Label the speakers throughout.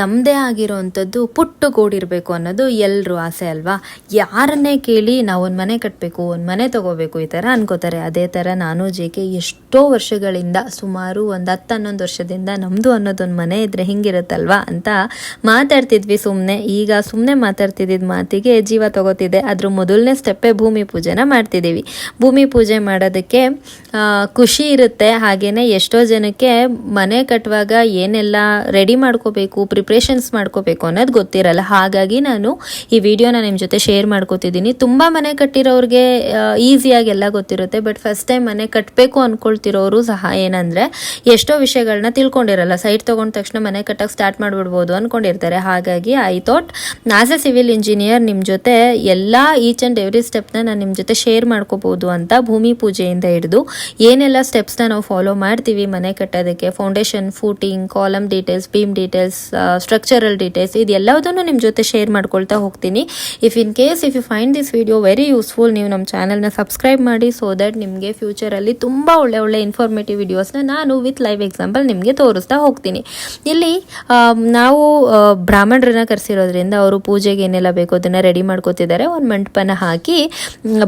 Speaker 1: ನಮ್ಮದೇ ಆಗಿರೋವಂಥದ್ದು ಪುಟ್ಟು ಕೂಡಿರಬೇಕು ಅನ್ನೋದು ಎಲ್ಲರೂ ಆಸೆ ಅಲ್ವಾ? ಯಾರನ್ನೇ ಕೇಳಿ ನಾವು ಒಂದು ಮನೆ ಕಟ್ಟಬೇಕು ಒಂದು ಮನೆ ತಗೋಬೇಕು ಈ ಥರ ಅನ್ಕೋತಾರೆ. ಅದೇ ಥರ ನಾನು ಜೇಕೆ ಎಷ್ಟೋ ವರ್ಷಗಳಿಂದ, ಸುಮಾರು ಒಂದು ಹತ್ತು ಹನ್ನೊಂದು ವರ್ಷದಿಂದ ನಮ್ಮದು ಅನ್ನೋದೊಂದು ಮನೆ ಇದ್ದರೆ ಹಿಂಗಿರುತ್ತಲ್ವಾ ಅಂತ ಮಾತಾಡ್ತಿದ್ವಿ ಸುಮ್ಮನೆ ಈಗ ಸುಮ್ಮನೆ ಮಾತಾಡ್ತಿದ್ದಿದ್ದ ಮಾತಿಗೆ ಜೀವ ತಗೋತಿದೆ. ಅದ್ರ ಮೊದಲನೇ ಸ್ಟೆಪ್ಪೇ ಭೂಮಿ ಪೂಜೆನ ಮಾಡ್ತಿದ್ದೀವಿ. ಭೂಮಿ ಪೂಜೆ ಮಾಡೋದಕ್ಕೆ ಖುಷಿ ಇರುತ್ತೆ. ಹಾಗೆಯೇ ಎಷ್ಟೋ ಜನಕ್ಕೆ ಮನೆ ಕಟ್ಟುವಾಗ ಏನೆಲ್ಲ ರೆಡಿ ಮಾಡ್ಕೋಬೇಕು ಪ್ರಿಪ್ರೇಷನ್ಸ್ ಮಾಡ್ಕೋಬೇಕು ಅನ್ನೋದು ಗೊತ್ತಿರಲ್ಲ. ಹಾಗಾಗಿ ನಾನು ಈ ವಿಡಿಯೋನ ನಿಮ್ಮ ಜೊತೆ ಶೇರ್ ಮಾಡ್ಕೋತಿದ್ದೀನಿ. ತುಂಬ ಮನೆ ಕಟ್ಟಿರೋರಿಗೆ ಈಸಿಯಾಗಿ ಎಲ್ಲ ಗೊತ್ತಿರುತ್ತೆ. ಬಟ್ ಫಸ್ಟ್ ಟೈಮ್ ಮನೆ ಕಟ್ಟಬೇಕು ಅಂದ್ಕೊಳ್ತಿರೋರು ಸಹ ಏನಂದರೆ, ಎಷ್ಟೋ ವಿಷಯಗಳನ್ನ ತಿಳ್ಕೊಂಡಿರಲ್ಲ. ಸೈಟ್ ತೊಗೊಂಡ ತಕ್ಷಣ ಮನೆ ಕಟ್ಟಕ್ಕೆ ಸ್ಟಾರ್ಟ್ ಮಾಡಿಬಿಡ್ಬೋದು ಅಂದ್ಕೊಂಡಿರ್ತಾರೆ ಹಾಗಾಗಿ I thought as a civil engineer ನಿಮ್ಮ ಜೊತೆ ಎಲ್ಲ ಈಚ್ ಆ್ಯಂಡ್ ಎವ್ರಿ ಸ್ಟೆಪ್ನ ನಾನು ನಿಮ್ಮ ಜೊತೆ ಶೇರ್ ಮಾಡ್ಕೋಬೋದು ಅಂತ ಭೂಮಿ ಪೂಜೆಯಿಂದ ಹಿಡಿದು ಏನೆಲ್ಲ ಸ್ಟೆಪ್ಸ್ನ ನಾವು ಫಾಲೋ ಮಾಡ್ತೀವಿ ಮನೆ ಕಟ್ಟೋದಕ್ಕೆ. Foundation footing column details beam details structural details ಇದೆಲ್ಲದನ್ನು ನಿಮ್ಮ ಜೊತೆ ಶೇರ್ ಮಾಡ್ಕೊಳ್ತಾ ಹೋಗ್ತೀನಿ. If in case if you find this video very useful ನೀವು ನಮ್ಮ ಚಾನಲ್ನ ಸಬ್ಸ್ಕ್ರೈಬ್ ಮಾಡಿ ಸೊ ದಟ್ ನಿಮಗೆ ಫ್ಯೂಚರಲ್ಲಿ ತುಂಬ ಒಳ್ಳೆ ಒಳ್ಳೆ ಇನ್ಫಾರ್ಮೇಟಿವ್ ವಿಡಿಯೋಸ್ನ ನಾನು ವಿತ್ ಲೈವ್ ಎಕ್ಸಾಂಪಲ್ ನಿಮಗೆ ತೋರಿಸ್ತಾ ಹೋಗ್ತೀನಿ. ಇಲ್ಲಿ ನಾವು ಬ್ರಾಹ್ಮಣರನ್ನ ಕರೆಸಿರೋದ್ರಿಂದ ಅವರು ಪೂಜೆಗೆ ಏನೆಲ್ಲ ಬೇಕೋ ಅದನ್ನು ರೆಡಿ ಮಾಡ್ಕೋತಿದ್ದಾರೆ. ಒಂದು ಮಂಟಪನ ಹಾಕಿ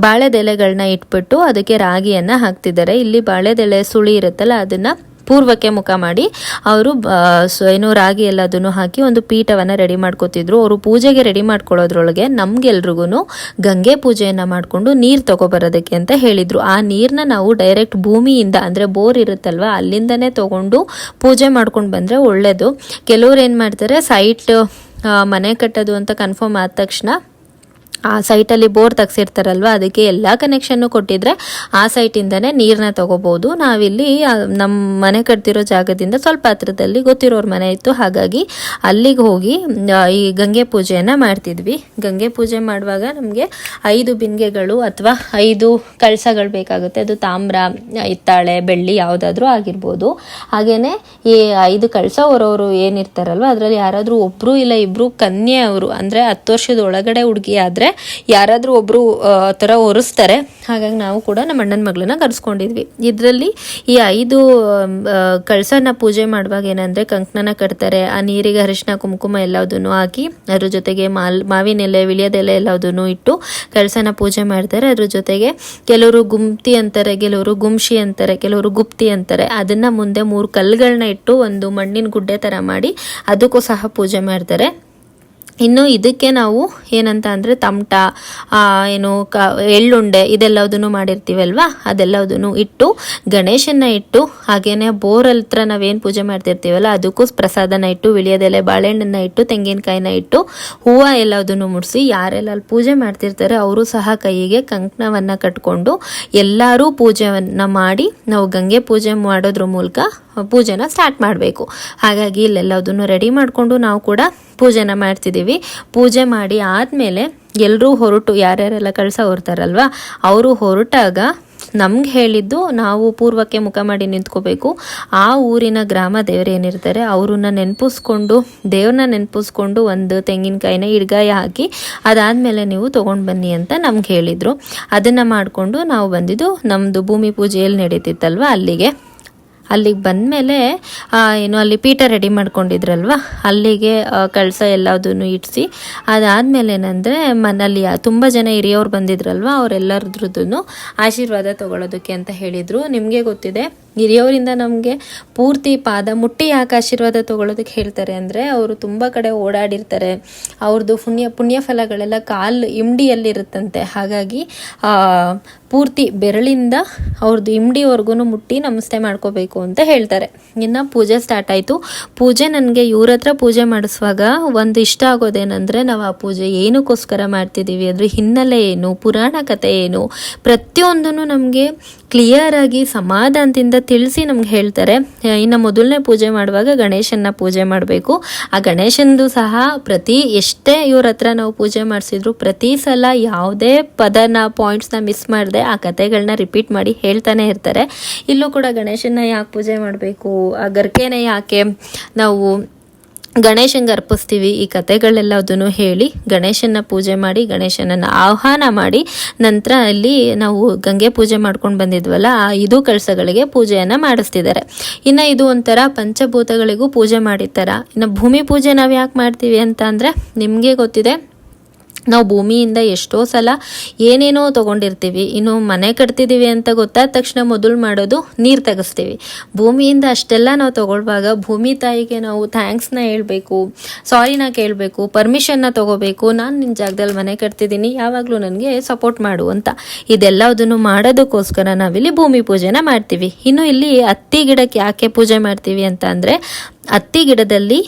Speaker 1: ಬಾಳೆದೆಲೆಗಳನ್ನ ಇಟ್ಬಿಟ್ಟು ಅದಕ್ಕೆ ರಾಗಿಯನ್ನು ಹಾಕ್ತಿದ್ದಾರೆ. ಇಲ್ಲಿ ಬಾಳೆದೆಲೆ ಸುಳಿ ಇರುತ್ತಲ್ಲ ಅದನ್ನು ಪೂರ್ವಕ್ಕೆ ಮುಖ ಮಾಡಿ ಅವರು ಏನು ರಾಗಿ ಎಲ್ಲದನ್ನು ಹಾಕಿ ಒಂದು ಪೀಠವನ್ನು ರೆಡಿ ಮಾಡ್ಕೋತಿದ್ರು. ಅವರು ಪೂಜೆಗೆ ರೆಡಿ ಮಾಡ್ಕೊಳ್ಳೋದ್ರೊಳಗೆ ನಮ್ಗೆಲ್ರಿಗೂ ಗಂಗೆ ಪೂಜೆಯನ್ನು ಮಾಡಿಕೊಂಡು ನೀರು ತಗೊಬರೋದಕ್ಕೆ ಅಂತ ಹೇಳಿದರು. ಆ ನೀರನ್ನ ನಾವು ಡೈರೆಕ್ಟ್ ಭೂಮಿಯಿಂದ, ಅಂದರೆ ಬೋರ್ ಇರುತ್ತಲ್ವ, ಅಲ್ಲಿಂದನೇ ತಗೊಂಡು ಪೂಜೆ ಮಾಡ್ಕೊಂಡು ಬಂದರೆ ಒಳ್ಳೆಯದು ಕೆಲವ್ರು ಏನು ಮಾಡ್ತಾರೆ ಸೈಟ್ ಮನೆ ಕಟ್ಟೋದು ಅಂತ ಕನ್ಫರ್ಮ್ ಆದ ತಕ್ಷಣ ಆ ಸೈಟಲ್ಲಿ ಬೋರ್ ತೆಗ್ಸಿರ್ತಾರಲ್ವ, ಅದಕ್ಕೆ ಎಲ್ಲ ಕನೆಕ್ಷನ್ನು ಕೊಟ್ಟಿದ್ರೆ ಆ ಸೈಟಿಂದನೇ ನೀರನ್ನ ತಗೋಬೋದು. ನಾವಿಲ್ಲಿ ನಮ್ಮ ಮನೆ ಕಟ್ತಿರೋ ಜಾಗದಿಂದ ಸ್ವಲ್ಪ ಹತ್ರದಲ್ಲಿ ಗೊತ್ತಿರೋರ ಮನೆ ಇತ್ತು. ಹಾಗಾಗಿ ಅಲ್ಲಿಗೆ ಹೋಗಿ ಈ ಗಂಗೆ ಪೂಜೆಯನ್ನು ಮಾಡ್ತಿದ್ವಿ. ಗಂಗೆ ಪೂಜೆ ಮಾಡುವಾಗ ನಮಗೆ ಐದು ಬಿಂದಿಗೆಗಳು ಅಥವಾ ಐದು ಕಳಸಗಳು ಬೇಕಾಗುತ್ತೆ. ಅದು ತಾಮ್ರ, ಹಿತ್ತಾಳೆ, ಬೆಳ್ಳಿ ಯಾವುದಾದ್ರೂ ಆಗಿರ್ಬೋದು. ಹಾಗೇನೆ ಈ ಐದು ಕಳಸ ಅವರವರು ಏನಿರ್ತಾರಲ್ವ, ಅದರಲ್ಲಿ ಯಾರಾದರೂ ಒಬ್ಬರು ಇಲ್ಲ ಇಬ್ಬರು ಕನ್ಯೆ ಅವರು, ಅಂದರೆ ಹತ್ತು ವರ್ಷದ ಒಳಗಡೆ ಹುಡುಗಿ ಆದರೆ ಯಾರಾದರೂ ಒಬ್ಬರು ಥರ ಒರೆಸ್ತಾರೆ. ಹಾಗಾಗಿ ನಾವು ಕೂಡ ನಮ್ಮ ಅಣ್ಣನ ಮಗಳನ್ನ ಕರೆಸ್ಕೊಂಡಿದ್ವಿ. ಇದರಲ್ಲಿ ಈ ಐದು ಕಳಸನ ಪೂಜೆ ಮಾಡುವಾಗ ಏನಂದರೆ ಕಂಕಣನ ಕಟ್ತಾರೆ, ಆ ನೀರಿಗೆ ಅರಿಶಿನ, ಕುಂಕುಮ ಎಲ್ಲದನ್ನು ಹಾಕಿ ಅದ್ರ ಜೊತೆಗೆ ಮಾಲ್, ಮಾವಿನ ಎಲೆ ವಿಳಿಯದೆಲೆ ಎಲ್ಲದನ್ನು ಇಟ್ಟು ಕಳಸನ ಪೂಜೆ ಮಾಡ್ತಾರೆ. ಅದ್ರ ಜೊತೆಗೆ ಕೆಲವರು ಗುಮ್ತಿ ಅಂತಾರೆ, ಕೆಲವರು ಗುಮ್ಶಿ ಅಂತಾರೆ, ಕೆಲವರು ಗುಪ್ತಿ ಅಂತಾರೆ. ಅದನ್ನ ಮುಂದೆ ಮೂರು ಕಲ್ಲುಗಳನ್ನ ಇಟ್ಟು ಒಂದು ಮಣ್ಣಿನ ಗುಡ್ಡೆ ಥರ ಮಾಡಿ ಅದಕ್ಕೂ ಸಹ ಪೂಜೆ ಮಾಡ್ತಾರೆ. ಇನ್ನು ಇದಕ್ಕೆ ನಾವು ಏನಂತ ಅಂದರೆ ತಮಟ ಏನು ಕ, ಎಳ್ಳುಂಡೆ ಇದೆಲ್ಲದನ್ನು ಮಾಡಿರ್ತೀವಲ್ವಾ? ಅದೆಲ್ಲದನ್ನು ಇಟ್ಟು ಗಣೇಶನ ಇಟ್ಟು, ಹಾಗೇನೆ ಬೋರ್ ಹತ್ರ ನಾವೇನು ಪೂಜೆ ಮಾಡ್ತಿರ್ತೀವಲ್ಲ, ಅದಕ್ಕೂ ಪ್ರಸಾದನ ಇಟ್ಟು, ವಿಳಿಯದೆಲೆ ಬಾಳೆಹಣ್ಣನ್ನ ಇಟ್ಟು, ತೆಂಗಿನಕಾಯಿನ ಇಟ್ಟು, ಹೂವು ಎಲ್ಲದನ್ನು ಮುಡಿಸಿ ಯಾರೆಲ್ಲ ಅಲ್ಲಿ ಪೂಜೆ ಮಾಡ್ತಿರ್ತಾರೆ, ಅವರು ಸಹ ಕೈಗೆ ಕಂಕಣವನ್ನು ಕಟ್ಕೊಂಡು ಎಲ್ಲರೂ ಪೂಜೆಯನ್ನು ಮಾಡಿ, ನಾವು ಗಂಗೆ ಪೂಜೆ ಮಾಡೋದ್ರ ಮೂಲಕ ಪೂಜೆನ ಸ್ಟಾರ್ಟ್ ಮಾಡಬೇಕು. ಹಾಗಾಗಿ ಇಲ್ಲೆಲ್ಲದನ್ನು ರೆಡಿ ಮಾಡಿಕೊಂಡು ನಾವು ಕೂಡ ಪೂಜೆನ ಮಾಡ್ತಿದ್ದೀವಿ ಪೂಜೆ ಮಾಡಿ ಆದಮೇಲೆ ಎಲ್ಲರೂ ಹೊರಟು, ಯಾರ್ಯಾರೆಲ್ಲ ಕಳಸ ಹೊರ್ತಾರಲ್ವ, ಅವರು ಹೊರಟಾಗ ನಮ್ಗೆ ಹೇಳಿದ್ದು ನಾವು ಪೂರ್ವಕ್ಕೆ ಮುಖ ಮಾಡಿ ನಿಂತ್ಕೋಬೇಕು. ಆ ಊರಿನ ಗ್ರಾಮ ದೇವರು ಏನಿರ್ತಾರೆ, ಅವ್ರನ್ನ ನೆನಪಿಸ್ಕೊಂಡು, ದೇವ್ರನ್ನ ನೆನಪಿಸ್ಕೊಂಡು ಒಂದು ತೆಂಗಿನಕಾಯಿನ ಇಡ್ಗಾಯ ಹಾಕಿ ಅದಾದಮೇಲೆ ನೀವು ತೊಗೊಂಡು ಬನ್ನಿ ಅಂತ ನಮ್ಗೆ ಹೇಳಿದರು. ಅದನ್ನು ಮಾಡಿಕೊಂಡು ನಾವು ಬಂದಿದ್ದು ನಮ್ಮದು ಭೂಮಿ ಪೂಜೆಯಲ್ಲಿ ನಡೀತಿತ್ತಲ್ವ ಅಲ್ಲಿಗೆ. ಅಲ್ಲಿಗೆ ಬಂದಮೇಲೆ ಏನು, ಅಲ್ಲಿ ಪೀಠ ರೆಡಿ ಮಾಡ್ಕೊಂಡಿದ್ರಲ್ವ? ಅಲ್ಲಿಗೆ ಕಳಸ ಎಲ್ಲದನ್ನು ಇಡಿಸಿ, ಅದಾದಮೇಲೆ ಏನಂದರೆ ಮನಲ್ಲಿ ತುಂಬ ಜನ ಹಿರಿಯವ್ರು ಬಂದಿದ್ರಲ್ವ ಅವರೆಲ್ಲರದ್ರದ್ದು ಆಶೀರ್ವಾದ ತಗೊಳ್ಳೋದಕ್ಕೆ ಅಂತ ಹೇಳಿದರು. ನಿಮಗೆ ಗೊತ್ತಿದೆ ಹಿರಿಯವರಿಂದ ನಮಗೆ ಪೂರ್ತಿ ಪಾದ, ಮುಟ್ಟಿ ಯಾಕೆ ಆಶೀರ್ವಾದ ತಗೊಳ್ಳೋದಕ್ಕೆ ಹೇಳ್ತಾರೆ ಅಂದರೆ ಅವರು ತುಂಬ ಕಡೆ ಓಡಾಡಿರ್ತಾರೆ. ಅವ್ರದ್ದು ಪುಣ್ಯ ಪುಣ್ಯ ಫಲಗಳೆಲ್ಲ ಕಾಲು ಇಮ್ಡಿಯಲ್ಲಿರುತ್ತಂತೆ. ಹಾಗಾಗಿ ಪೂರ್ತಿ ಬೆರಳಿಂದ ಅವ್ರದ್ದು ಇಮ್ಡಿವರೆಗೂ ಮುಟ್ಟಿ ನಮಸ್ತೆ ಮಾಡ್ಕೋಬೇಕು ಅಂತ ಹೇಳ್ತಾರೆ. ಇನ್ನು ಪೂಜೆ ಸ್ಟಾರ್ಟ್ ಆಯಿತು. ಪೂಜೆ ನನಗೆ ಇವ್ರ ಹತ್ರ ಪೂಜೆ ಮಾಡಿಸುವಾಗ ಒಂದು ಇಷ್ಟ ಆಗೋದೇನೆಂದರೆ ನಾವು ಆ ಪೂಜೆ ಏನಕ್ಕೋಸ್ಕರ ಮಾಡ್ತಿದ್ದೀವಿ ಅದ್ರ ಹಿನ್ನೆಲೆ ಏನು, ಪುರಾಣ ಕಥೆ ಏನು ಪ್ರತಿಯೊಂದೂ ನಮಗೆ ಕ್ಲಿಯರಾಗಿ ಸಮಾಧಾನದಿಂದ ತಿಳಿಸಿ ನಮ್ಗೆ ಹೇಳ್ತಾರೆ. ಇನ್ನು ಮೊದಲನೇ ಪೂಜೆ ಮಾಡುವಾಗ ಗಣೇಶನ ಪೂಜೆ ಮಾಡಬೇಕು. ಆ ಗಣೇಶನದು ಸಹ ಪ್ರತಿ ಎಷ್ಟೇ ಇವ್ರ ಹತ್ರ ನಾವು ಪೂಜೆ ಮಾಡಿಸಿದ್ರು ಪ್ರತಿ ಸಲ ಯಾವುದೇ ಪದನ ಪಾಯಿಂಟ್ಸ್ನ ಮಿಸ್ ಮಾಡದೆ ಆ ಕಥೆಗಳನ್ನ ರಿಪೀಟ್ ಮಾಡಿ ಹೇಳ್ತಾನೆ ಇರ್ತಾರೆ. ಇಲ್ಲೂ ಕೂಡ ಗಣೇಶನ ಯಾಕೆ ಪೂಜೆ ಮಾಡಬೇಕು? ಆ ಗರ್ಕೆನೇ ಯಾಕೆ ನಾವು ಗಣೇಶಂಗೆ ಅರ್ಪಿಸ್ತೀವಿ ಈ ಕತೆಗಳೆಲ್ಲದನ್ನು ಹೇಳಿ ಗಣೇಶನ ಪೂಜೆ ಮಾಡಿ, ಗಣೇಶನನ್ನು ಆಹ್ವಾನ ಮಾಡಿ, ನಂತರ ಅಲ್ಲಿ ನಾವು ಗಂಗೆ ಪೂಜೆ ಮಾಡ್ಕೊಂಡು ಬಂದಿದ್ವಲ್ಲ, ಆ ಇದು ಕಳಸಗಳಿಗೆ ಪೂಜೆಯನ್ನು ಮಾಡಿಸ್ತಿದ್ದಾರೆ. ಇನ್ನು ಇದು ಒಂಥರ ಪಂಚಭೂತಗಳಿಗೂ ಪೂಜೆ ಮಾಡಿರ್ತಾರ. ಇನ್ನು ಭೂಮಿ ಪೂಜೆ ನಾವು ಯಾಕೆ ಮಾಡ್ತೀವಿ ಅಂತ ಅಂದರೆ ನಿಮಗೆ ಗೊತ್ತಿದೆ ನಾವು ಭೂಮಿಯಿಂದ ಎಷ್ಟೋ ಸಲ ಏನೇನೋ ತೊಗೊಂಡಿರ್ತೀವಿ, ಇನ್ನು ಮನೆ ಕಟ್ತಿದ್ದೀವಿ ಅಂತ ಗೊತ್ತಾದ ತಕ್ಷಣ ಮೊದಲು ಮಾಡೋದು ನೀರು ತೆಗೆಸ್ತೀವಿ. ಭೂಮಿಯಿಂದ ಅಷ್ಟೆಲ್ಲ ನಾವು ತಗೊಳ್ಳುವಾಗ ಭೂಮಿ ತಾಯಿಗೆ ನಾವು ಥ್ಯಾಂಕ್ಸ್ನ ಹೇಳಬೇಕು ಸಾರಿನ ಕೇಳಬೇಕು ಪರ್ಮಿಷನ್ನ ತೊಗೋಬೇಕು, ನಾನು ನಿನ್ನ ಜಾಗದಲ್ಲಿ ಮನೆ ಕಟ್ತಿದ್ದೀನಿ ಯಾವಾಗಲೂ ನನಗೆ ಸಪೋರ್ಟ್ ಮಾಡು ಅಂತ. ಇದೆಲ್ಲದನ್ನು ಮಾಡೋದಕ್ಕೋಸ್ಕರ ನಾವಿಲ್ಲಿ ಭೂಮಿ ಪೂಜೆನ ಮಾಡ್ತೀವಿ. ಇನ್ನು ಇಲ್ಲಿ ಹತ್ತಿ ಗಿಡಕ್ಕೆ ಯಾಕೆ ಪೂಜೆ ಮಾಡ್ತೀವಿ ಅಂತ ಅಂದರೆ ಹತ್ತಿ ಗಿಡದಲ್ಲಿ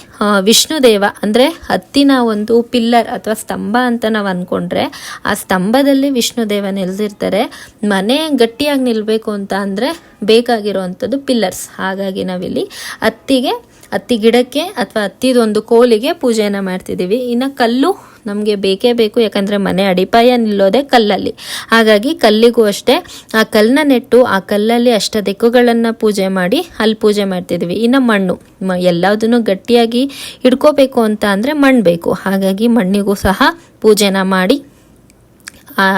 Speaker 1: ವಿಷ್ಣುದೇವ, ಅಂದರೆ ಹತ್ತಿನ ಒಂದು ಪಿಲ್ಲರ್ ಅಥವಾ ಸ್ತಂಭ ಅಂತ ನಾವು ಅಂದ್ಕೊಂಡ್ರೆ ಆ ಸ್ತಂಭದಲ್ಲಿ ವಿಷ್ಣುದೇವ ನೆಲೆಸಿರ್ತಾರೆ ಮನೆ ಗಟ್ಟಿಯಾಗಿ ನಿಲ್ಲಬೇಕು ಅಂತ ಅಂದರೆ ಬೇಕಾಗಿರುವಂಥದ್ದು ಪಿಲ್ಲರ್ಸ್ ಹಾಗಾಗಿ ನಾವಿಲ್ಲಿ ಅತ್ತಿಗೆ ಹತ್ತಿ ಗಿಡಕ್ಕೆ ಅಥವಾ ಅತ್ತಿದೊಂದು ಕೋಲಿಗೆ ಪೂಜೆಯನ್ನು ಮಾಡ್ತಿದ್ದೀವಿ. ಇನ್ನು ಕಲ್ಲು ನಮಗೆ ಬೇಕೇ ಬೇಕು, ಯಾಕಂದರೆ ಮನೆ ಅಡಿಪಾಯ ನಿಲ್ಲೋದೇ ಕಲ್ಲಲ್ಲಿ. ಹಾಗಾಗಿ ಕಲ್ಲಿಗೂ ಅಷ್ಟೇ, ಆ ಕಲ್ಲನ್ನ ನೆಟ್ಟು, ಆ ಕಲ್ಲಲ್ಲಿ ಅಷ್ಟ ದಿಕ್ಕುಗಳನ್ನು ಪೂಜೆ ಮಾಡಿ ಅಲ್ಲಿ ಪೂಜೆ ಮಾಡ್ತಿದ್ವಿ ಇನ್ನು ಮಣ್ಣು, ಮ, ಎಲ್ಲದನ್ನು ಗಟ್ಟಿಯಾಗಿ ಇಟ್ಕೋಬೇಕು ಅಂತ ಅಂದರೆ ಮಣ್ಣು ಬೇಕು. ಹಾಗಾಗಿ ಮಣ್ಣಿಗೂ ಸಹ ಪೂಜೆನ ಮಾಡಿ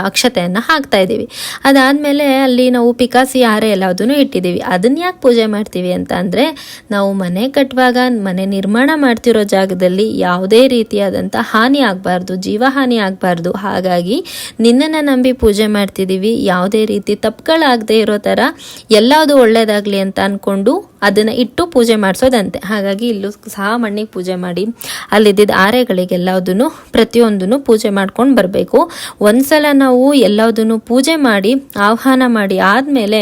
Speaker 1: ಅಕ್ಷತೆಯನ್ನು ಹಾಕ್ತಾ ಇದ್ದೀವಿ. ಅದಾದಮೇಲೆ ಅಲ್ಲಿ ನಾವು ಪಿಕಾಸಿ ಹಾರೆ ಎಲ್ಲದನ್ನು ಇಟ್ಟಿದ್ದೀವಿ. ಅದನ್ನ ಯಾಕೆ ಪೂಜೆ ಮಾಡ್ತೀವಿ ಅಂತ ಅಂದರೆ, ನಾವು ಮನೆ ಕಟ್ಟುವಾಗ ಮನೆ ನಿರ್ಮಾಣ ಮಾಡ್ತಿರೋ ಜಾಗದಲ್ಲಿ ಯಾವುದೇ ರೀತಿಯಾದಂಥ ಹಾನಿ ಆಗಬಾರ್ದು, ಜೀವಹಾನಿ ಆಗಬಾರ್ದು. ಹಾಗಾಗಿ ನಿನ್ನನ್ನು ನಂಬಿ ಪೂಜೆ ಮಾಡ್ತಿದ್ದೀವಿ. ಯಾವುದೇ ರೀತಿ ತಪ್ಪುಗಳಾಗದೇ ಇರೋ ಥರ ಎಲ್ಲದು ಒಳ್ಳೆಯದಾಗಲಿ ಅಂತ ಅಂದ್ಕೊಂಡು ಅದನ್ನು ಇಟ್ಟು ಪೂಜೆ ಮಾಡಿಸೋದಂತೆ. ಹಾಗಾಗಿ ಇಲ್ಲೂ ಸಹ ಮಣ್ಣಿಗೆ ಪೂಜೆ ಮಾಡಿ ಅಲ್ಲಿದ್ದಿದ್ದ ಆರೆಗಳಿಗೆಲ್ಲದನ್ನು ಪ್ರತಿಯೊಂದನ್ನು ಪೂಜೆ ಮಾಡ್ಕೊಂಡು ಬರಬೇಕು. ಒಂದ್ಸಲ ನಾವು ಎಲ್ಲದನ್ನು ಪೂಜೆ ಮಾಡಿ, ಆಹ್ವಾನ ಮಾಡಿ ಆದಮೇಲೆ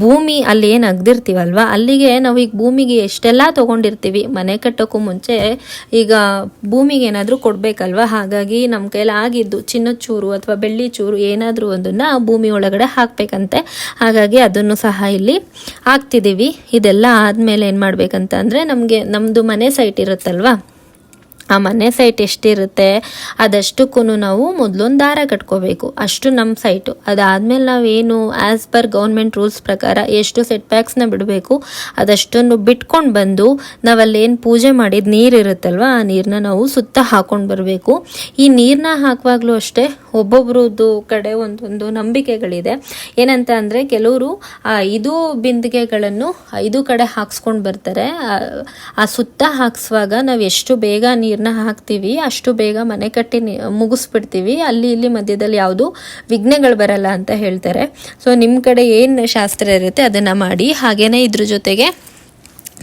Speaker 1: ಭೂಮಿ ಅಲ್ಲಿ ಏನು ಅಗ್ದಿರ್ತೀವಲ್ವ? ಅಲ್ಲಿಗೆ ನಾವು ಈಗ ಭೂಮಿಗೆ ಎಷ್ಟೆಲ್ಲ ತಗೊಂಡಿರ್ತೀವಿ? ಮನೆ ಕಟ್ಟೋಕ್ಕೂ ಮುಂಚೆ ಈಗ ಭೂಮಿಗೆ ಏನಾದರೂ ಕೊಡಬೇಕಲ್ವ? ಹಾಗಾಗಿ ನಮ್ಮ ಕೈಲಿ ಆಗಿದ್ದು ಚಿನ್ನದ ಚೂರು ಅಥವಾ ಬೆಳ್ಳಿ ಚೂರು ಏನಾದರೂ ಒಂದನ್ನು ಭೂಮಿ ಒಳಗಡೆ ಹಾಕಬೇಕಂತೆ. ಹಾಗಾಗಿ ಅದನ್ನು ಸಹ ಇಲ್ಲಿ ಹಾಕ್ತಿದ್ದೀವಿ. ಇದೆಲ್ಲ ಆದಮೇಲೆ ಏನು ಮಾಡಬೇಕಂತ ಅಂದರೆ ನಮಗೆ ನಮ್ಮದು ಮನೆ ಸೈಟ್ ಇರುತ್ತಲ್ವ? ಆ ಮನೆ ಸೈಟ್ ಎಷ್ಟಿರುತ್ತೆ ಅದಷ್ಟಕ್ಕೂ ನಾವು ಮೊದಲೊಂದು ದಾರ ಕಟ್ಕೋಬೇಕು. ಅಷ್ಟು ನಮ್ಮ ಸೈಟು ಅದಾದಮೇಲೆ ನಾವೇನು ಆ್ಯಸ್ ಪರ್ ಗೌರ್ಮೆಂಟ್ ರೂಲ್ಸ್ ಪ್ರಕಾರ ಎಷ್ಟು ಸೆಟ್ ಬ್ಯಾಕ್ಸ್ನ ಬಿಡಬೇಕು, ಅದಷ್ಟನ್ನು ಬಿಟ್ಕೊಂಡು ಬಂದು ನಾವಲ್ಲೇನು ಪೂಜೆ ಮಾಡಿದ ನೀರು ಇರುತ್ತಲ್ವ, ಆ ನೀರನ್ನ ನಾವು ಸುತ್ತ ಹಾಕೊಂಡು ಬರಬೇಕು. ಈ ನೀರನ್ನ ಹಾಕುವಾಗಲೂ ಅಷ್ಟೇ ಒಬ್ಬೊಬ್ರದ್ದು ಕಡೆ ಒಂದೊಂದು ನಂಬಿಕೆಗಳಿದೆ. ಏನಂತ ಅಂದರೆ ಕೆಲವರು ಐದು ಬಿಂದಿಗೆಗಳನ್ನು ಐದು ಕಡೆ ಹಾಕ್ಸ್ಕೊಂಡು ಬರ್ತಾರೆ. ಆ- ಸುತ್ತ ಹಾಕ್ಸುವಾಗ ನಾವು ಎಷ್ಟು ಬೇಗ ನೀರನ್ನ ಹಾಕ್ತೀವಿ, ಅಷ್ಟು ಬೇಗ ಮನೆ ಕಟ್ಟಿ ಮುಗಿಸ್ಬಿಡ್ತೀವಿ. ಅಲ್ಲಿ ಇಲ್ಲಿ ಮಧ್ಯದಲ್ಲಿ ಯಾವುದು ವಿಘ್ನಗಳು ಬರಲ್ಲ ಅಂತ ಹೇಳ್ತಾರೆ. ಸೊ ನಿಮ್ಮ ಕಡೆ ಏನು ಶಾಸ್ತ್ರ ಇರುತ್ತೆ ಅದನ್ನು ಮಾಡಿ, ಹಾಗೇನೇ ಇದ್ರ ಜೊತೆಗೆ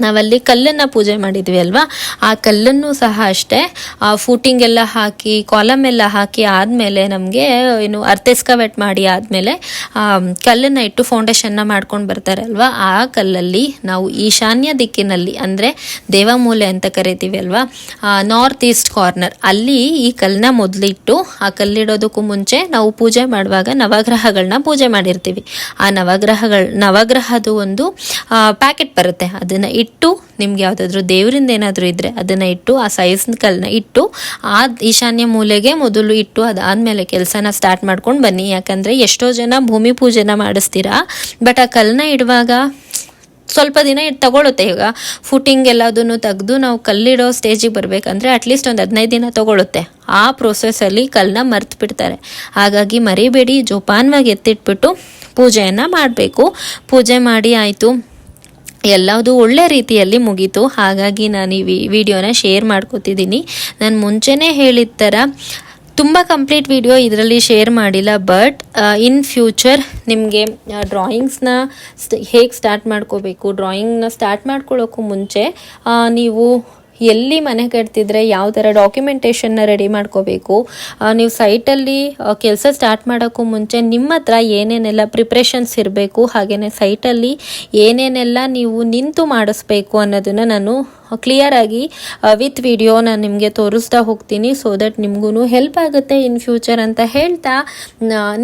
Speaker 1: ನಾವಲ್ಲಿ ಕಲ್ಲನ್ನು ಪೂಜೆ ಮಾಡಿದ್ವಿ ಅಲ್ವಾ? ಆ ಕಲ್ಲನ್ನು ಸಹ ಅಷ್ಟೇ, ಆ ಫೂಟಿಂಗ್ ಎಲ್ಲ ಹಾಕಿ ಕಾಲಮ್ ಎಲ್ಲ ಹಾಕಿ ಆದಮೇಲೆ ನಮಗೆ, ಏನು ಅರ್ಥೆಸ್ಕವೆಟ್ ಮಾಡಿ ಆದಮೇಲೆ ಕಲ್ಲನ್ನು ಇಟ್ಟು ಫೌಂಡೇಶನ್ನ ಮಾಡ್ಕೊಂಡು ಬರ್ತಾರೆ ಅಲ್ವಾ? ಆ ಕಲ್ಲಲ್ಲಿ ನಾವು ಈಶಾನ್ಯ ದಿಕ್ಕಿನಲ್ಲಿ, ಅಂದರೆ ದೇವಮೂಲೆ ಅಂತ ಕರಿತೀವಿ ಅಲ್ವಾ? ನಾರ್ತ್ ಈಸ್ಟ್ ಕಾರ್ನರ್ ಅಲ್ಲಿ ಈ ಕಲ್ಲನ್ನ ಮೊದಲಿಟ್ಟು, ಆ ಕಲ್ಲಿಡೋದಕ್ಕೂ ಮುಂಚೆ ನಾವು ಪೂಜೆ ಮಾಡುವಾಗ ನವಗ್ರಹಗಳನ್ನ ಪೂಜೆ ಮಾಡಿರ್ತೀವಿ. ಆ ನವಗ್ರಹಗಳ ನವಗ್ರಹದ ಒಂದು ಪ್ಯಾಕೆಟ್ ಬರುತ್ತೆ. ಅದನ್ನು ಇಟ್ಟು ನಿಮ್ಗೆ ಯಾವುದಾದ್ರೂ ದೇವರಿಂದ ಏನಾದರೂ ಇದ್ದರೆ ಅದನ್ನು ಇಟ್ಟು, ಆ ಸೈಜ್ ಕಲ್ಲನ್ನ ಇಟ್ಟು, ಆ ಈಶಾನ್ಯ ಮೂಲೆಗೆ ಮೊದಲು ಇಟ್ಟು ಅದಾದಮೇಲೆ ಕೆಲಸನ ಸ್ಟಾರ್ಟ್ ಮಾಡ್ಕೊಂಡು ಬನ್ನಿ. ಯಾಕಂದರೆ ಎಷ್ಟೋ ಜನ ಭೂಮಿ ಪೂಜೆನ ಮಾಡಿಸ್ತೀರಾ ಬಟ್ ಆ ಕಲ್ಲನ್ನ ಇಡುವಾಗ ಸ್ವಲ್ಪ ದಿನ ಇಟ್ ತಗೊಳುತ್ತೆ. ಈಗ ಫುಟಿಂಗ್ ಎಲ್ಲದನ್ನು ತೆಗೆದು ನಾವು ಕಲ್ಲಿಡೋ ಸ್ಟೇಜಿಗೆ ಬರಬೇಕಂದ್ರೆ ಅಟ್ಲೀಸ್ಟ್ ಒಂದು ಹದಿನೈದು ದಿನ ತಗೊಳುತ್ತೆ. ಆ ಪ್ರೊಸೆಸಲ್ಲಿ ಕಲ್ಲನ್ನ ಮರ್ತು ಬಿಡ್ತಾರೆ. ಹಾಗಾಗಿ ಮರಿಬೇಡಿ, ಜೋಪಾನವಾಗಿ ಎತ್ತಿಟ್ಬಿಟ್ಟು ಪೂಜೆಯನ್ನು ಮಾಡಬೇಕು. ಪೂಜೆ ಮಾಡಿ ಆಯಿತು. ಎಲ್ಲವುದು ಒಳ್ಳೆ ರೀತಿಯಲ್ಲಿ ಮುಗೀತು. ಹಾಗಾಗಿ ನಾನು ಈ ವಿಡಿಯೋನ ಶೇರ್ ಮಾಡ್ಕೋತಿದ್ದೀನಿ. ನಾನು ಮುಂಚೆನೇ ಹೇಳಿದ ಥರ ತುಂಬ ಕಂಪ್ಲೀಟ್ ವಿಡಿಯೋ ಇದರಲ್ಲಿ ಶೇರ್ ಮಾಡಿಲ್ಲ ಬಟ್ ಇನ್ ಫ್ಯೂಚರ್ ನಿಮಗೆ ಡ್ರಾಯಿಂಗ್ಸ್ನ ಹೇಗೆ ಸ್ಟಾರ್ಟ್ ಮಾಡ್ಕೋಬೇಕು? ಡ್ರಾಯಿಂಗ್ನ ಸ್ಟಾರ್ಟ್ ಮಾಡ್ಕೊಳ್ಳೋಕ್ಕೂ ಮುಂಚೆ ನೀವು ಎಲ್ಲಿ ಮನೆ ಕಟ್ತಿದ್ರೆ ಯಾವ ಥರ ಡಾಕ್ಯುಮೆಂಟೇಷನ್ನ ರೆಡಿ ಮಾಡ್ಕೋಬೇಕು? ನೀವು ಸೈಟಲ್ಲಿ ಕೆಲಸ ಸ್ಟಾರ್ಟ್ ಮಾಡೋಕ್ಕೂ ಮುಂಚೆ ನಿಮ್ಮ ಹತ್ರ ಏನೇನೆಲ್ಲ ಪ್ರಿಪ್ರೇಷನ್ಸ್ ಇರಬೇಕು ಹಾಗೆಯೇ ಸೈಟಲ್ಲಿ ಏನೇನೆಲ್ಲ ನೀವು ನಿಂತು ಮಾಡಿಸ್ಬೇಕು ಅನ್ನೋದನ್ನು ನಾನು ಕ್ಲಿಯರ್ ಆಗಿ ವಿತ್ ವಿಡಿಯೋ ನಾನು ನಿಮಗೆ ತೋರಿಸ್ತಾ ಹೋಗ್ತೀನಿ ಸೊ ದಟ್ ನಿಮಗೂ ಹೆಲ್ಪ್ ಆಗುತ್ತೆ ಇನ್ ಫ್ಯೂಚರ್ ಅಂತ ಹೇಳ್ತಾ.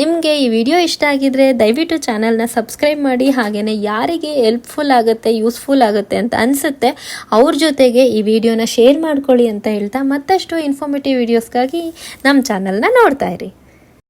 Speaker 1: ನಿಮಗೆ ಈ ವಿಡಿಯೋ ಇಷ್ಟ ಆಗಿದ್ರೆ ದಯವಿಟ್ಟು ಚಾನಲ್ನ ಸಬ್ಸ್ಕ್ರೈಬ್ ಮಾಡಿ ಹಾಗೆಯೇ ಯಾರಿಗೆ ಹೆಲ್ಪ್ಫುಲ್ ಆಗುತ್ತೆ ಯೂಸ್ಫುಲ್ ಆಗುತ್ತೆ ಅಂತ ಅನಿಸುತ್ತೆ, ಅವ್ರ ಜೊತೆಗೆ ಈ ವಿಡಿಯೋನ ಶೇರ್ ಮಾಡ್ಕೊಳ್ಳಿ ಅಂತ ಹೇಳ್ತಾ. ಮತ್ತಷ್ಟು ಇನ್ಫಾರ್ಮೇಟಿವ್ ವಿಡಿಯೋಸ್ಗಾಗಿ ನಮ್ಮ ಚಾನಲ್ನ ನೋಡ್ತಾ ಇರಿ.